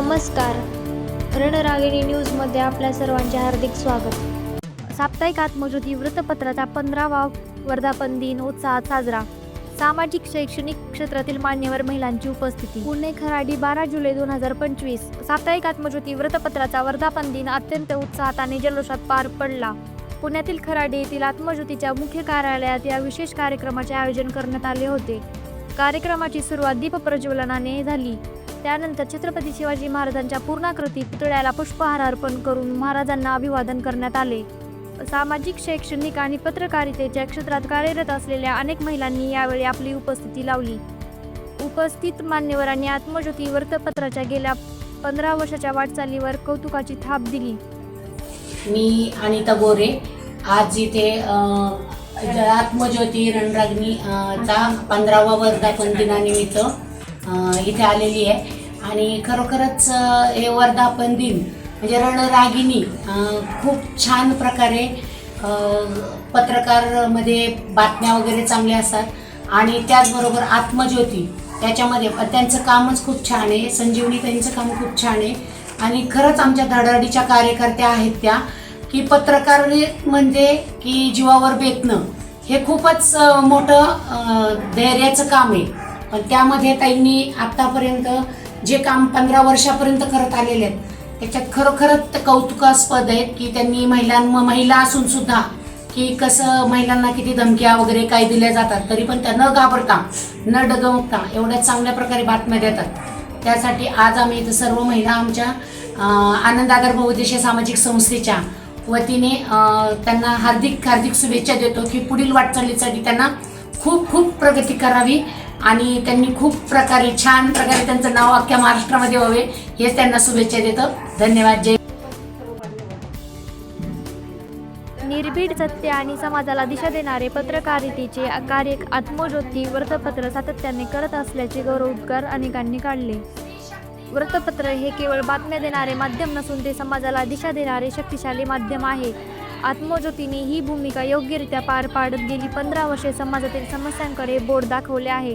नमस्कार. रणरागिणी न्यूजमध्ये आपल्या सर्वांचे हार्दिक स्वागत. साप्ताहिक आत्मज्योती वृत्तपत्राचा पंधरावा वर्धापन दिन उत्साहात साजरा. सामाजिक शैक्षणिक क्षेत्रातील मान्यवर महिलांची उपस्थिती. पुणे खराडी बारा जुलै दोन हजार पंचवीस. साप्ताहिक आत्मज्योती वृत्तपत्राचा वर्धापन दिन अत्यंत उत्साहात आणि जल्लोषात पार पडला. पुण्यातील खराडी येथील आत्मज्योतीच्या मुख्य कार्यालयात या विशेष कार्यक्रमाचे आयोजन करण्यात आले होते. कार्यक्रमाची सुरुवात दीपप्रज्वलनाने झाली. त्यानंतर छत्रपती शिवाजी महाराजांच्या पूर्णाकृती पुतळ्याला पुष्पहार अर्पण करून महाराजांना अभिवादन करण्यात आले. सामाजिक शैक्षणिक आणि पत्रकारितेच्या क्षेत्रात कार्यरत असलेल्या अनेक महिलांनी यावेळी आपली उपस्थिती लावली. उपस्थित मान्यवरांनी आत्मज्योती वृत्तपत्राच्या गेल्या पंधरा वर्षाच्या वाटचालीवर कौतुकाची थाप दिली. मी अनिता गोरे. आज इथे आत्मज्योती रणरागिणी चा पंधरावा वर्धापन दिनानिमित्त इथे आलेली आहे. आणि खरोखरच हे वर्धापन दिन म्हणजे रणरागिनी खूप छान प्रकारे पत्रकारमध्ये बातम्या वगैरे चांगल्या असतात. आणि त्याचबरोबर आत्मज्योती त्याच्यामध्ये त्यांचं कामच खूप छान आहे. संजीवनी त्यांचं काम खूप छान आहे. आणि खरंच आमच्या धडाडीच्या कार्यकर्त्या आहेत त्या की पत्रकार म्हणजे की जीवावर बेतणं हे खूपच मोठं धैर्याचं काम आहे. पण त्यामध्ये त्यांनी आत्तापर्यंत जे काम पंधरा वर्षापर्यंत करत आलेले आहेत त्याच्यात खरोखरच ते कौतुकास्पद आहेत की त्यांनी महिलां महिला असून सुद्धा की कसं महिलांना किती धमक्या वगैरे काय दिल्या जातात तरी पण त्या न घाबरता न डगमगता एवढ्या चांगल्या प्रकारे बातम्या देतात. त्यासाठी आज आम्ही इथं सर्व महिला आमच्या आनंदागर आनंद बहुउद्देशीय सामाजिक संस्थेच्या वतीने त्यांना हार्दिक हार्दिक शुभेच्छा देतो की पुढील वाटचालीसाठी त्यांना खूप खूप प्रगती करावी. आणि त्यांनी खूप प्रकारे छान प्रकारे त्यांचं नाव अख्ख्या महाराष्ट्रामध्ये व्हावे हेच त्यांना शुभेच्छा देतो. धन्यवाद जय निर्भीड सत्य आणि समाजाला दिशा देणारे पत्रकारितेचे कार्य आत्मज्योती वृत्तपत्र सातत्याने करत असल्याचे गौरवोद्गार अनेकांनी काढले. वृत्तपत्र हे केवळ बातम्या देणारे माध्यम नसून ते समाजाला दिशा देणारे शक्तिशाली माध्यम आहे. आत्मज्योतीने ही भूमिका योग्यरित्या पार पाडत गेली. पंधरा वर्षे समाजातील समस्यांकडे बोट दाखवले आहे.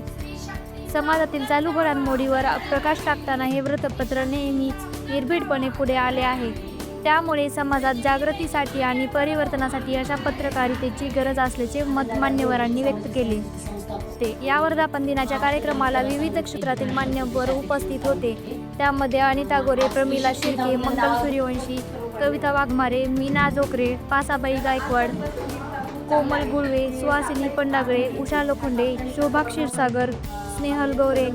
समाजातील चालू घडामोडीवर प्रकाश टाकताना हे वृत्तपत्र नेहमीच निर्भीडपणे पुढे आले आहे. त्यामुळे समाजात जागृतीसाठी आणि परिवर्तनासाठी अशा पत्रकारितेची गरज असल्याचे मत मान्यवरांनी व्यक्त केले. ते या वर्धापन दिनाच्या कार्यक्रमाला विविध क्षेत्रातील मान्यवर उपस्थित होते. त्यामध्ये अनिता गोरे प्रमिला शिर्के मंगल सूर्यवंशी कविता वाघमारे मीना जोकरे पासाबाई गायकवाड कोमल गुळवे सुहासिनी पंडागळे उषा लोखंडे शोभा क्षीरसागर स्नेहल गौरे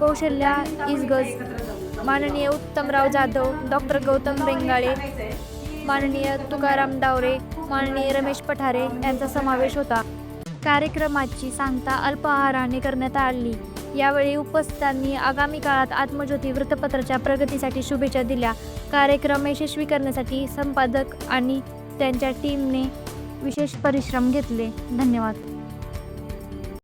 कौशल्या इजगज माननीय उत्तमराव जाधव डॉक्टर गौतम बेंगाळे माननीय तुकाराम डावरे माननीय रमेश पठारे यांचा समावेश होता. कार्यक्रमाची सांगता अल्पाहाराने करण्यात आली. यावेळी उपस्थितांनी आगामी काळात आत्मज्योती वृत्तपत्राच्या प्रगतीसाठी शुभेच्छा दिल्या. कार्यक्रम यशस्वी करण्यासाठी संपादक आणि त्यांच्या टीमने विशेष परिश्रम घेतले. धन्यवाद.